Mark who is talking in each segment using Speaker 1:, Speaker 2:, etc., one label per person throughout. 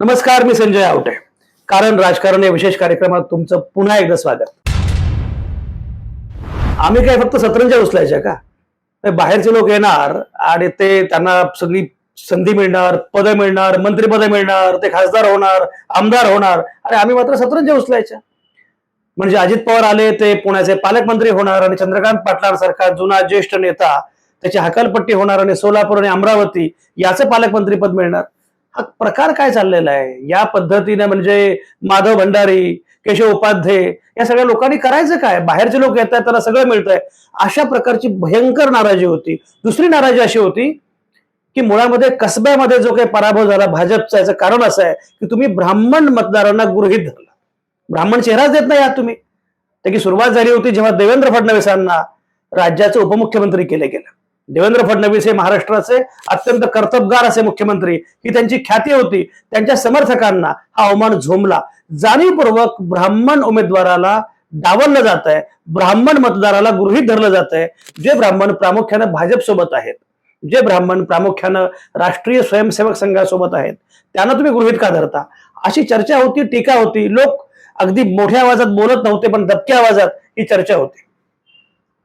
Speaker 1: नमस्कार मी संजय आवटे. कारण राजकारण या विशेष कार्यक्रमात तुमचं पुन्हा एकदा स्वागत. आम्ही काय फक्त सतरंजा उचलायच्या का? बाहेरचे लोक येणार आणि ते त्यांना सगळी संधी मिळणार पदं मिळणार मंत्रिपदं मिळणार ते खासदार होणार आमदार होणार आणि आम्ही मात्र सतरंजा उचलायच्या. म्हणजे अजित पवार आले ते पुण्याचे पालकमंत्री होणार आणि चंद्रकांत पाटलांसारखा जुना ज्येष्ठ नेता त्याची हकालपट्टी होणार आणि सोलापूर आणि अमरावती याचं पालकमंत्रीपद मिळणार. हा प्रकार काय चाललेला आहे? या पद्धतीने म्हणजे माधव भंडारी केशव उपाध्ये या सगळ्या लोकांनी करायचं काय? बाहेरचे लोक येत आहेत त्यांना सगळं मिळतंय. अशा प्रकारची भयंकर नाराजी होती. दुसरी नाराजी अशी होती की मुळामध्ये कसब्यामध्ये जो काही पराभव झाला भाजपचा याचं कारण असं आहे की तुम्ही ब्राह्मण मतदारांना गृहित धरला. ब्राह्मण चेहराच देत नाही आहात तुम्ही. त्याची सुरुवात झाली होती जेव्हा देवेंद्र फडणवीसांना राज्याचे उपमुख्यमंत्री केले गेलं. देवेंद्र फडणवीस हे महाराष्ट्राचे अत्यंत कर्तबगार असे मुख्यमंत्री. ही त्यांची ख्याती होती. त्यांच्या समर्थकांना हा अवमान झोमला जाणीवपूर्वक ब्राह्मण उमेदवाराला डावललं जात आहे ब्राह्मण मतदाराला गृहीत धरलं जात आहे जे ब्राह्मण प्रामुख्यानं भाजप सोबत आहेत जे ब्राह्मण प्रामुख्यानं राष्ट्रीय स्वयंसेवक संघासोबत आहेत त्यांना तुम्ही गृहीत का धरता? अशी चर्चा होती टीका होती. लोक अगदी मोठ्या आवाजात बोलत नव्हते पण दबक्या आवाजात ही चर्चा होती.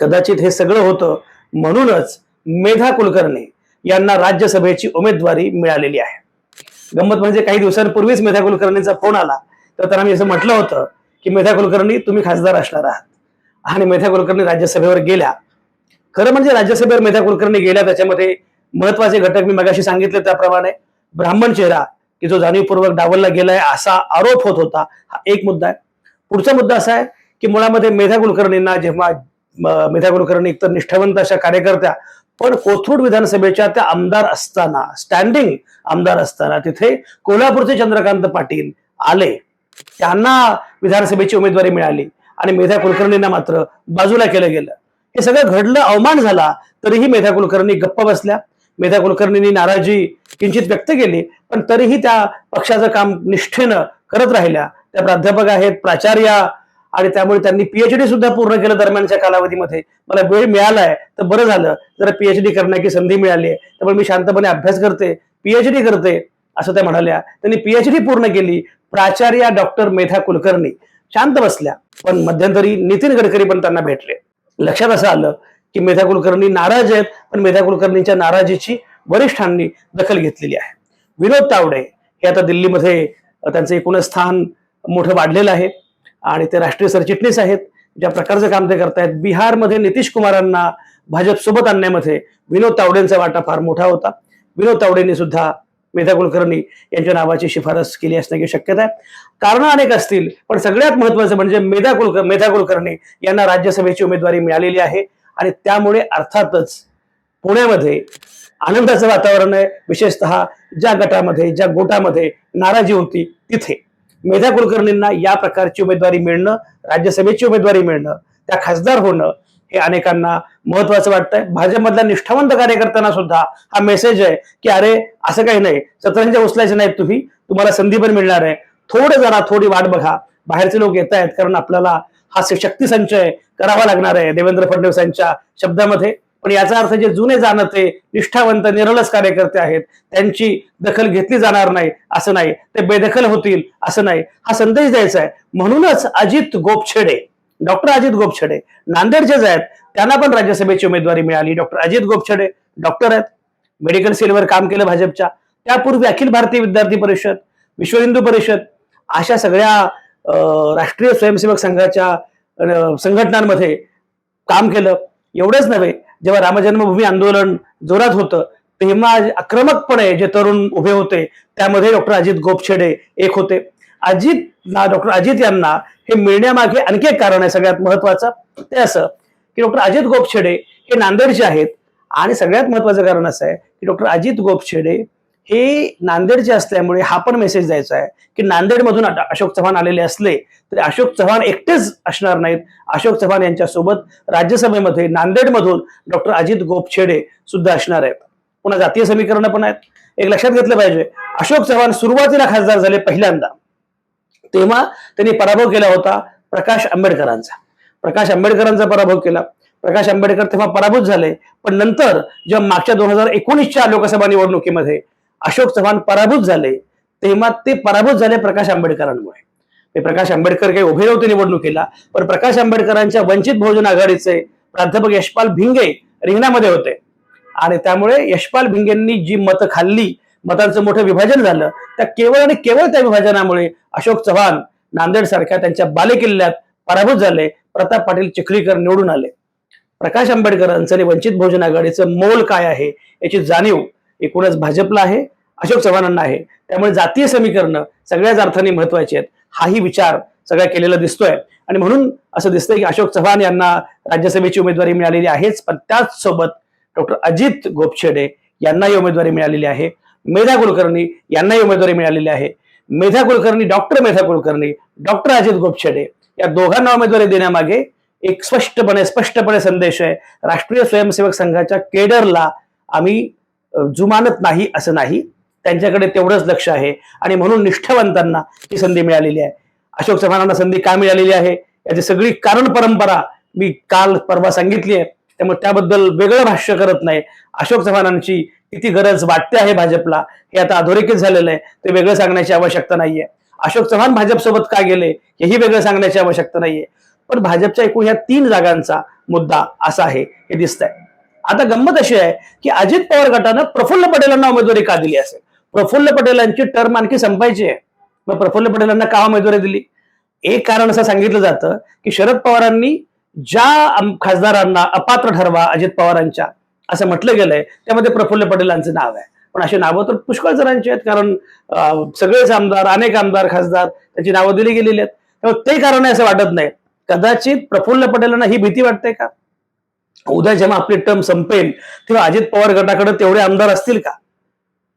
Speaker 1: कदाचित हे सगळं होतं. म्हणूनच मेधा कुलकर्णी यांना राज्यसभेची उमेदवारी मिळालेली आहे. गंमत म्हणजे काही दिवसांपूर्वीच मेधा कुलकर्णीचा फोन आला. तर त्यांना मी असं म्हटलं होतं की मेधा कुलकर्णी तुम्ही खासदार असणार आहात. आणि मेधा कुलकर्णी राज्यसभेवर गेल्या. खरं म्हणजे राज्यसभेवर मेधा कुलकर्णी गेल्या त्याच्यामध्ये महत्त्वाचे घटक मी मगाशी सांगितले त्याप्रमाणे ब्राह्मण चेहरा की जो जाणीवपूर्वक डावलला गेलाय असा आरोप होत होता हा एक मुद्दा आहे. पुढचा मुद्दा असा आहे की मुळामध्ये मेधा कुलकर्णींना जेव्हा मेधा कुलकर्णी एकतर निष्ठावंत अशा कार्यकर्त्या पण कोथरूड विधानसभेच्या त्या आमदार असताना स्टँडिंग आमदार असताना तिथे कोल्हापूरचे चंद्रकांत पाटील आले. त्यांना विधानसभेची उमेदवारी मिळाली आणि मेधा कुलकर्णींना मात्र बाजूला केलं गेलं. हे सगळं घडलं अवमान झाला तरीही मेधा कुलकर्णी गप्प बसल्या. मेधा कुलकर्णींनी नाराजी किंचित व्यक्त केली पण तरीही त्या पक्षाचं काम निष्ठेनं करत राहिल्या. त्या प्राध्यापक आहेत प्राचार्य आणि त्यामुळे त्यांनी पीएचडी सुद्धा पूर्ण केलं दरम्यानच्या कालावधीमध्ये. मला वेळ मिळालाय तर बरं झालं. जरा पीएचडी करण्याची संधी मिळाली आहे. त्यामुळे मी शांतपणे अभ्यास करते पीएचडी करते असं त्या म्हणाल्या. त्यांनी पीएचडी पूर्ण केली प्राचार्या डॉक्टर मेधा कुलकर्णी. शांत बसल्या. पण मध्यंतरी नितीन गडकरी पण त्यांना भेटले. लक्षात असं आलं की मेधा कुलकर्णी नाराज आहेत पण मेधा कुलकर्णींच्या नाराजीची वरिष्ठांनी दखल घेतलेली आहे. विनोद तावडे हे आता दिल्लीमध्ये त्यांचं एकूणच स्थान मोठं वाढलेलं आहे. आणि ते राष्ट्रीय सरचिटणीस आहेत. ज्या प्रकारचं काम ते करतायत. बिहारमध्ये नितीश कुमारांना भाजप सोबत आणण्यामध्ये विनोद तावडेंचा वाटा फार मोठा होता. विनोद तावडेंनी सुद्धा मेधा कुलकर्णी यांच्या नावाची शिफारस केली असण्याची शक्यता आहे. कारणं अनेक असतील पण सगळ्यात महत्वाचं म्हणजे मेधा कुलकर मेधा कुलकर्णी यांना राज्यसभेची उमेदवारी मिळालेली आहे. आणि त्यामुळे अर्थातच पुण्यामध्ये आनंदाचं वातावरण आहे. विशेषतः ज्या गटामध्ये ज्या गोटामध्ये नाराजी होती तिथे. मेधा कुलकर्णींना या प्रकारची उमेदवारी मिळणं राज्यसभेची उमेदवारी मिळणं त्या खासदार होणं हे अनेकांना महत्वाचं वाटतंय. भाजपमधल्या निष्ठावंत कार्यकर्त्यांना सुद्धा हा मेसेज आहे की अरे असं काही नाही. सतरंजा उचलायचे नाहीत तुम्ही. तुम्हाला संधी पण मिळणार आहे. थोडं जरा थोडी वाट बघा. बाहेरचे लोक येत आहेत कारण आपल्याला हा शक्ती संचय करावा लागणार आहे. देवेंद्र फडणवीसांच्या शब्दामध्ये. पण याचा अर्थ जे जुने जाणते निष्ठावंत निरलस कार्यकर्ते आहेत त्यांची दखल घेतली जाणार नाही असं नाही. ते बेदखल होतील असं नाही. हा संदेश द्यायचा आहे. म्हणूनच अजित गोपछेडे डॉक्टर अजित गोपछेडे नांदेडचेच आहेत त्यांना पण राज्यसभेची उमेदवारी मिळाली. डॉक्टर अजित गोपछेडे डॉक्टर आहेत. मेडिकल सेलवर काम केलं भाजपच्या. त्यापूर्वी अखिल भारतीय विद्यार्थी परिषद विश्व हिंदू परिषद अशा सगळ्या राष्ट्रीय स्वयंसेवक संघाच्या संघटनांमध्ये काम केलं. एवढंच नव्हे जेव्हा रामजन्मभूमी आंदोलन जोरात होतं तेव्हा आक्रमकपणे जे तरुण उभे होते त्यामध्ये डॉक्टर अजित गोपछेडे एक होते. अजित डॉक्टर अजित यांना हे मिळण्यामागे आणखी एक कारण आहे सगळ्यात महत्वाचं. ते असं की डॉक्टर अजित गोपछेडे हे नांदेडचे आहेत. आणि सगळ्यात महत्वाचं कारण असं आहे की डॉक्टर अजित गोपछेडे हे नांदेडचे असल्यामुळे हा पण मेसेज द्यायचा आहे की नांदेडमधून अशोक चव्हाण आलेले असले तरी अशोक चव्हाण एकटेच असणार नाहीत. अशोक चव्हाण यांच्यासोबत राज्यसभेमध्ये नांदेडमधून डॉक्टर अजित गोपछेडे सुद्धा असणार आहेत. पुन्हा जातीय समीकरणं पण आहेत. एक लक्षात घेतलं पाहिजे अशोक चव्हाण सुरुवातीला खासदार झाले पहिल्यांदा. तेव्हा त्यांनी पराभव केला होता प्रकाश आंबेडकरांचा. प्रकाश आंबेडकरांचा पराभव केला. प्रकाश आंबेडकर तेव्हा पराभूत झाले. पण नंतर जेव्हा मागच्या दोन हजार एकोणीसच्या लोकसभा निवडणुकीमध्ये अशोक चव्हाण पराभूत झाले तेव्हा ते पराभूत झाले प्रकाश आंबेडकरांमुळे. प्रकाश आंबेडकर काही उभे नव्हते निवडणुकीला पण प्रकाश आंबेडकरांच्या वंचित बहुजन आघाडीचे प्राध्यापक यशपाल भिंगे रिंगणामध्ये होते. आणि त्यामुळे यशपाल भिंगेंनी जी मतं खाल्ली मतांचं मोठं विभाजन झालं त्या केवळ आणि केवळ त्या विभाजनामुळे अशोक चव्हाण नांदेड सारख्या त्यांच्या बालेकिल्ल्यात पराभूत झाले प्रताप पाटील चिखलीकर निवडून आले. प्रकाश आंबेडकरांचं आणि वंचित बहुजन आघाडीचं मोल काय आहे याची जाणीव एकूणच भाजपला आहे. अशोक चव्हाणांना आहे. त्यामुळे जातीय समीकरणं सगळ्याच अर्थाने महत्वाची आहेत. हाही विचार सगळा केलेला दिसतोय. आणि म्हणून असं दिसतंय की अशोक चव्हाण यांना राज्यसभेची उमेदवारी मिळालेली आहेच पण त्याच सोबत डॉक्टर अजित गोपछेडे यांनाही उमेदवारी मिळालेली आहे. मेधा कुलकर्णी यांनाही उमेदवारी मिळालेली आहे. मेधा कुलकर्णी डॉक्टर मेधा कुलकर्णी डॉक्टर अजित गोपछेडे या दोघांना उमेदवारी देण्यामागे एक स्पष्टपणे स्पष्टपणे संदेश आहे. राष्ट्रीय स्वयंसेवक संघाच्या केडरला आम्ही जुमानत नाही असं नाही. त्यांच्याकडे तेवढंच लक्ष आहे. आणि म्हणून निष्ठावंतांना ही संधी मिळालेली आहे. अशोक चव्हाणांना संधी का मिळालेली आहे? याची सगळी कारण परंपरा मी काल परवा सांगितली आहे. त्यामुळे त्याबद्दल वेगळं भाष्य करत नाही. अशोक चव्हाणांची किती गरज वाटते आहे भाजपला हे आता अधोरेखित झालेलं आहे. ते वेगळं सांगण्याची आवश्यकता नाहीये. अशोक चव्हाण भाजपसोबत का गेले? हेही वेगळं सांगण्याची आवश्यकता नाहीये. पण भाजपच्या एकूण ह्या तीन जागांचा मुद्दा असा आहे हे दिसतंय. आता गंमत अशी आहे की अजित पवार गटानं प्रफुल्ल पटेलांना उमेदवारी का दिली असेल? प्रफुल्ल पटेलांची टर्म आणखी संपायची आहे. मग प्रफुल्ल पटेलांना का उमेदवारी दिली? एक कारण असं सांगितलं जातं की शरद पवारांनी ज्या खासदारांना अपात्र ठरवा अजित पवारांच्या असं म्हटलं गेलंय त्यामध्ये प्रफुल्ल पटेलांचं नाव आहे. पण अशी नावं तर पुष्कळ जणांची आहेत कारण सगळेच आमदार अनेक आमदार खासदार त्यांची नावं दिली गेलेली आहेत. त्यामुळे ते कारण आहे असं वाटत नाही. कदाचित प्रफुल्ल पटेलांना ही भीती वाटते का? उद्या जेव्हा आपली टर्म संपेल तेव्हा अजित पवार गटाकडे तेवढे आमदार असतील का?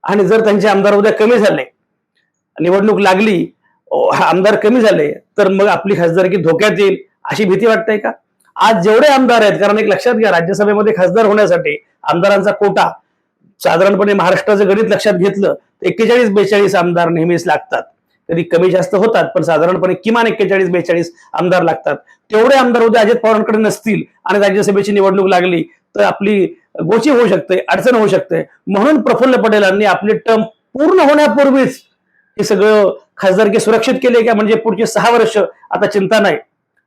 Speaker 1: आणि जर त्यांचे आमदार उद्या कमी झाले निवडणूक लागली आमदार कमी झाले तर मग आपली खासदारकी धोक्यात येईल अशी भीती वाटते का? आज जेवढे आमदार आहेत कारण एक लक्षात घ्या राज्यसभेमध्ये खासदार होण्यासाठी आमदारांचा कोटा साधारणपणे महाराष्ट्राचं गणित लक्षात घेतलं तर एक्केचाळीस बेचाळीस आमदार नेहमीच लागतात. कधी कमी जास्त होतात पण साधारणपणे किमान एक्केचाळीस बेचाळीस आमदार लागतात. तेवढे आमदार उद्या अजित पवारांकडे नसतील आणि राज्यसभेची निवडणूक लागली तर आपली गोची होऊ शकते अडचण होऊ शकते. म्हणून प्रफुल्ल पटेलांनी आपली टर्म पूर्ण होण्यापूर्वीच हे सगळं खासदारकी सुरक्षित केले का म्हणजे पुढचे सहा वर्ष आता चिंता नाही.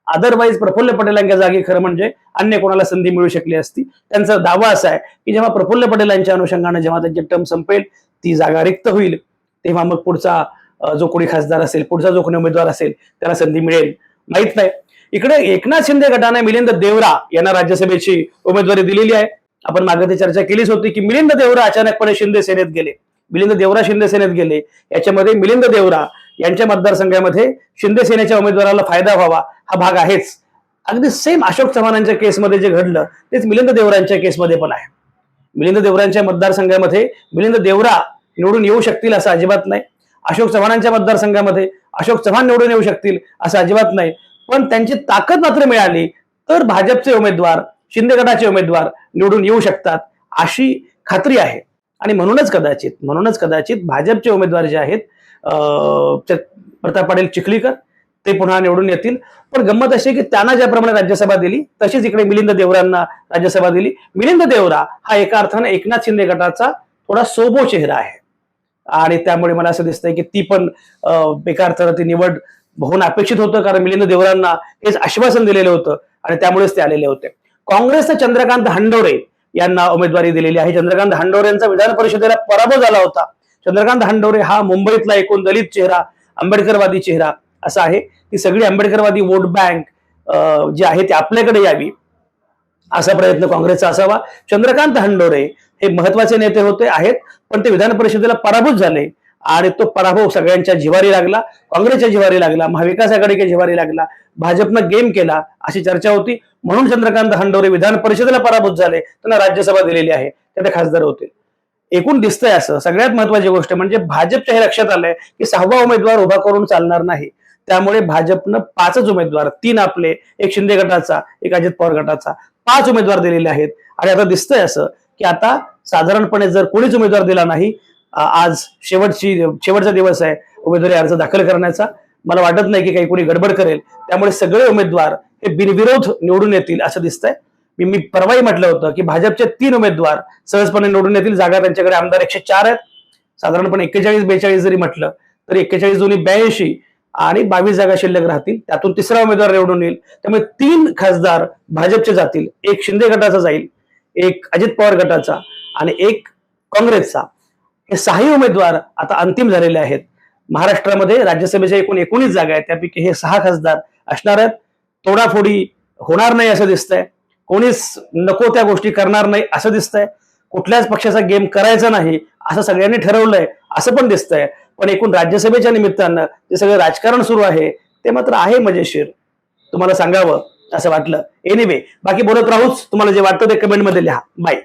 Speaker 1: अदरवाईज प्रफुल्ल पटेलांच्या जागी खरं म्हणजे अन्य कोणाला संधी मिळू शकली असती. त्यांचा दावा असा आहे की जेव्हा प्रफुल्ल पटेलांच्या अनुषंगाने जेव्हा त्यांची टर्म संपेल ती जागा रिक्त होईल. तेव्हा मग पुढचा जो कोणी खासदार असेल पुढचा जो कोणी उमेदवार असेल त्याला संधी मिळेल. माहीत नाही. इकडे एकनाथ शिंदे गटाने मिलिंद देवरा यांना राज्यसभेची उमेदवारी दिलेली आहे. आपण मागे ते चर्चा केलीच होती की मिलिंद देवरा अचानकपणे शिंदे सेनेत गेले. मिलिंद देवरा शिंदे सेनेत गेले. याच्यामध्ये मिलिंद देवरा यांच्या मतदारसंघामध्ये शिंदे सेनेच्या उमेदवाराला फायदा व्हावा हा भाग आहेच. अगदी सेम अशोक चव्हाणांच्या केसमध्ये जे घडलं तेच मिलिंद देवरांच्या केसमध्ये पण आहे. मिलिंद देवरांच्या मतदारसंघामध्ये मिलिंद देवरा निवडून येऊ शकतील असं अजिबात नाही. अशोक चव्हाणांच्या मतदारसंघामध्ये अशोक चव्हाण निवडून येऊ शकतील असं अजिबात नाही. पण त्यांची ताकद मात्र मिळाली तर भाजपचे उमेदवार शिंदे गटाचे उमेदवार निवडून येऊ शकतात अशी खात्री आहे. आणि म्हणूनच कदाचित म्हणूनच कदाचित भाजपचे उमेदवार जे आहेत प्रताप पाटील चिखलीकर ते पुन्हा निवडून येतील. पण गंमत अशी की त्यांना ज्याप्रमाणे राज्यसभा दिली तशीच इकडे मिलिंद देवरांना राज्यसभा दिली. मिलिंद देवरा हा एका अर्थाने एकनाथ शिंदे गटाचा थोडा सोबो चेहरा आहे. आणि त्यामुळे मला असं दिसतंय की ती पण एका अर्थानं ती निवड होऊन अपेक्षित होतं कारण मिलिंद देवरांना हेच आश्वासन दिलेलं होतं आणि त्यामुळेच ते आलेले होते. काँग्रेसने चंद्रकांत हंडोरे यांना उमेदवारी दिलेली आहे. चंद्रकांत हंडोरे यांचा विधान परिषदेला पराभव झाला होता. चंद्रकांत हंडोरे हा मुंबईतला एकूण दलित चेहरा आंबेडकरवादी चेहरा असा आहे. ती सगळी आंबेडकरवादी वोट बँक अं, जी आहे ती आपल्याकडे यावी असा प्रयत्न काँग्रेसचा असावा. चंद्रकांत हंडोरे हे महत्त्वाचे नेते होते आहेत पण ते विधान परिषदेला पराभूत झाले. आणि तो पराभव सगळ्यांच्या जिवारी लागला काँग्रेसच्या जिवारी लागला महाविकास आघाडीच्या जिवारी लागला भाजपनं गेम केला अशी चर्चा होती. म्हणून चंद्रकांत हंडोरे विधान परिषदेला पराभूत झाले त्यांना राज्यसभा दिलेली आहे. ते खासदार होतील एकूण दिसतंय असं सगळ्यात महत्वाची गोष्ट म्हणजे भाजपच्या हे लक्षात आलंय की सहावा उमेदवार उभा करून चालणार नाही. त्यामुळे भाजपनं पाचच उमेदवार तीन आपले एक शिंदे गटाचा एक अजित पवार गटाचा पाच उमेदवार दिलेले आहेत. आणि आता दिसतंय असं की आता साधारणपणे जर कोणीच उमेदवार दिला नाही आज शेवटची शेवटचा दिवस आहे उमेदवारी अर्ज दाखल करण्याचा. मला वाटत नाही की काही कोणी गडबड करेल. त्यामुळे सगळे उमेदवार हे बिनविरोध निवडून येतील असं दिसतंय. मी मी परवाही म्हटलं होतं की भाजपचे तीन उमेदवार सहजपणे निवडून येतील. जागा त्यांच्याकडे आमदार एकशे चार आहेत. साधारणपणे एक्केचाळीस बेचाळीस जरी म्हटलं तर एक्केचाळीस दोन्ही ब्याऐंशी आणि बावीस जागा शिल्लक राहतील. त्यातून तिसरा उमेदवार निवडून येईल. त्यामुळे तीन खासदार भाजपचे जातील. एक शिंदे गटाचा जाईल एक अजित पवार गटाचा आणि एक काँग्रेसचा. हे सहाही उमेदवार आता अंतिम झालेले आहेत. महाराष्ट्रामध्ये राज्यसभेच्या एकूण एकोणीस जागा आहेत. त्यापैकी हे सहा खासदार असणार आहेत. तोडाफोडी होणार नाही असं दिसतंय. कोणीच नको त्या गोष्टी करणार नाही असं दिसतंय. कुठल्याच पक्षाचा गेम करायचा नाही असं सगळ्यांनी ठरवलंय असं पण दिसतंय. पण एकूण राज्यसभेच्या निमित्तानं जे सगळं राजकारण सुरू आहे ते मात्र आहे मजेशीर. तुम्हाला सांगावं असं वाटलं. एनिवे बाकी बोलत राहूच. तुम्हाला जे वाटतं ते कमेंटमध्ये लिहा. बाय